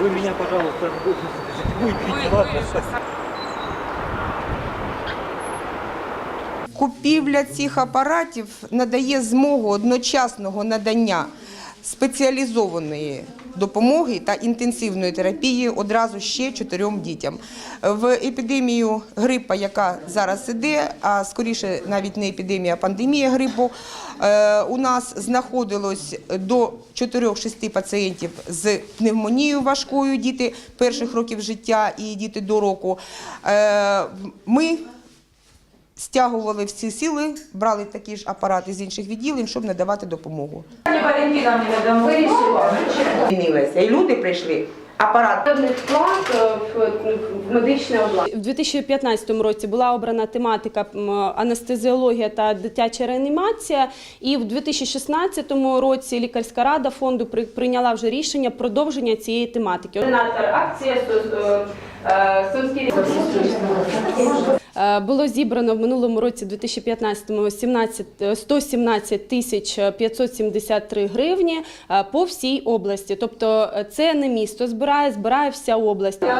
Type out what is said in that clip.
Вы меня, пожалуйста, выберите, ладно? Купівля цих апаратів надає змогу одночасного надання спеціалізованої допомоги та інтенсивної терапії одразу ще чотирьом дітям. В епідемію грипа, яка зараз іде, а скоріше навіть не епідемія, а пандемія грипу, е, у нас знаходилось до 4-6 пацієнтів з пневмонією важкою, діти перших років життя і діти до року. Е, Ми стягували всі сили, брали такі ж апарати з інших відділень, щоб надавати допомогу. Пані Валентина мені там вирішила. Змінилося. І люди прийшли. Апарат вклад е, в в медичне обладнання. У 2015 році була обрана тематика анестезіологія та дитяча реанімація. І в 2016 році лікарська рада фонду при- прийняла вже рішення продовження цієї тематики. Координатор акції е, Сумський Е, Було зібрано в минулому році, 2015-му, 17, е, 117 тисяч 573 гривні е, по всій області. Тобто е, це не місто збирає, збирає вся область. Здесь